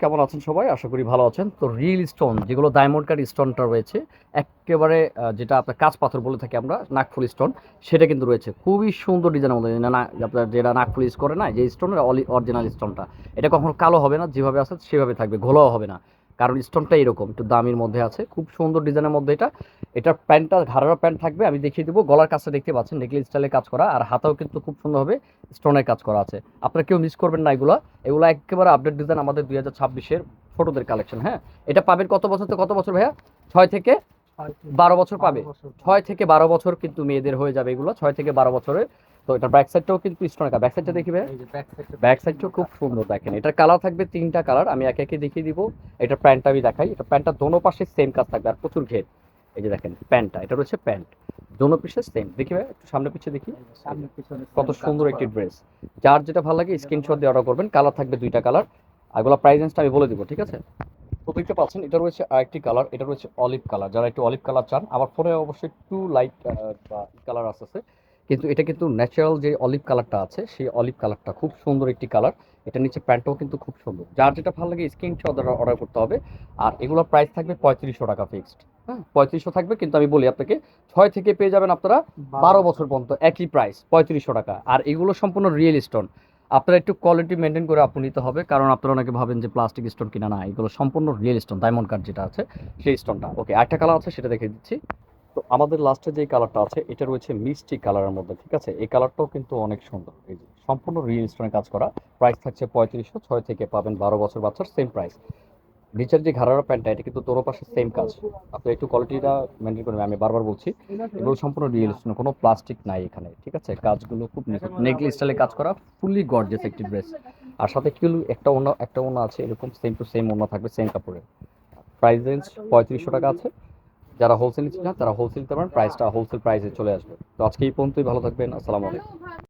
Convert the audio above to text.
কেমন আছেন সবাই? আশা করি ভালো আছেন। তো রিল স্টোন যেগুলো ডায়মন্ড কাট স্টোনটা রয়েছে, একেবারে যেটা আপনার কাঁচ পাথর বলে থাকি আমরা, নাকফুল স্টোন সেটা কিন্তু রয়েছে। খুবই সুন্দর ডিজাইন মধ্যে না আপনার যেটা নাকফুল ইউজ করে না, যে স্টোন অরিজিনাল স্টোনটা এটা কখনো কালো হবে না, যেভাবে আছে সেভাবে থাকবে, ঘোলাও হবে না। কারণ স্টোনটা এরকম, একটু দামির মধ্যে আছে, খুব সুন্দর ডিজাইনের মধ্যে এটা। এটা প্যান্টটা, ঘাড়ার প্যান্ট থাকবে, আমি দেখিয়ে দেবো, গলার কাছে দেখতে পাচ্ছেন, নেকলেস স্টাইলে কাজ করা, আর হাতাও কিন্তু খুব সুন্দরভাবে স্টোনের কাজ করা আছে। আপনারা কেউ মিস করবেন না এগুলো এগুলো একেবারে আপডেট ডিজাইন আমাদের দুই হাজার ছাব্বিশের ফটোদের কালেকশন হ্যাঁ? এটা পাবেন কত বছর থেকে, কত বছর ভাইয়া? ছয় থেকে বারো বছর পাবে। ছয় থেকে বারো বছর কিন্তু মেয়েদের হয়ে যাবে এগুলো ছয় থেকে বারো বছরের তো এটা ব্যাক সাইডটাও কিন্তু স্টোনের ব্যাক সাইডটা দেখি ভাইয়া ব্যাক সাইডটাও খুব সুন্দর দেখেন। এটার কালার থাকবে তিনটা কালার আমি একে একে দেখিয়ে দিব। এটা প্যান্টটা আমি দেখাই। এটা প্যান্টটা দোনো পাশে সেম কাজ থাকবে আর প্রচুর ঘের। এই যে দেখেন প্যান্টটা এটা রয়েছে প্যান্ট দোনো পিসে সেম দেখি ভাই একটু সামনে পিছিয়ে দেখি। কত সুন্দর একটি ড্রেস যার যেটা ভালো লাগে স্ক্রিনশট দিয়ে অর্ডার করবেন। কালার থাকবে দুইটা কালার এগুলো প্রাইস রেঞ্জটা আমি বলে দিব ঠিক আছে? তো দেখতে পাচ্ছেন এটা রয়েছে আরেকটি কালার এটা রয়েছে অলিভ কালার যারা একটু অলিভ কালার চান আবার ফোনে অবশ্যই একটু লাইট বা কালার আসতেছে। কিন্তু এটা কিন্তু ন্যাচারাল যে অলিভ কালারটা আছে সেই অলিভ কালারটা খুব সুন্দর একটি কালার এটা নিচে প্যান্টটাও কিন্তু খুব সুন্দর। যার যেটা ভালো লাগে স্ক্রিনশট অর্ডার করতে হবে। আর এগুলোর প্রাইস থাকবে পঁয়ত্রিশশো টাকা ফিক্সড হ্যাঁ পঁয়ত্রিশশো থাকবে কিন্তু আমি বলি আপনাকে ছয় থেকে পেয়ে যাবেন আপনারা বারো বছর। পর্যন্ত একই প্রাইস পঁয়ত্রিশশো টাকা। আর এগুলো সম্পূর্ণ রিয়েল স্টোন আপনারা একটু কোয়ালিটি মেনটেন করে আপনি নিতে হবে, কারণ আপনারা অনেকে ভাবেন যে প্লাস্টিক স্টোন কিনা না, এগুলো সম্পূর্ণ রিয়েল স্টোন ডায়মন্ড কার্ড যেটা আছে, সেই স্টোনটা ওকে একটা কালার আছে, সেটা দেখে দিচ্ছি। তো আমাদের লাস্টে যে কালারটা আছে, এটা রয়েছে মিষ্টি কালারের মধ্যে, ঠিক আছে? এই কালারটাও কিন্তু অনেক সুন্দর। এই যে সম্পূর্ণ রিয়েল স্টোনের কাজ করা। প্রাইস থাকছে পঁয়ত্রিশশো, ছয় থেকে পাবেন বারো বছর বাচ্চার সেম প্রাইস নিচের যে ঘাড়ার প্যান্টটা, এটা কিন্তু তোর পাশে সেম কাজ। আপনি একটু কোয়ালিটিটা মেনটেন করবেন, আমি বারবার বলছি। এগুলো সম্পূর্ণ রিয়েল কোনো প্লাস্টিক নাই এখানে, ঠিক আছে? কাজগুলো খুব নেকলি স্টাইলে কাজ করা ফুললি গর্জেস একটি ড্রেস আর সাথে কি হলো একটা অন্য একটা অন্য আছে, এরকম সেম টু সেম অন্য থাকবে সেম কাপড়ের প্রাইস রেঞ্জ পঁয়ত্রিশশো টাকা আছে। যারা হোলসেল নিচ্ছে না তারা হোলসেল নিতে পারেন প্রাইসটা হোলসেল প্রাইসে চলে আসবে। তো আজকে এই পর্যন্তই, ভালো থাকবেন, আসসালামু আলাইকুম।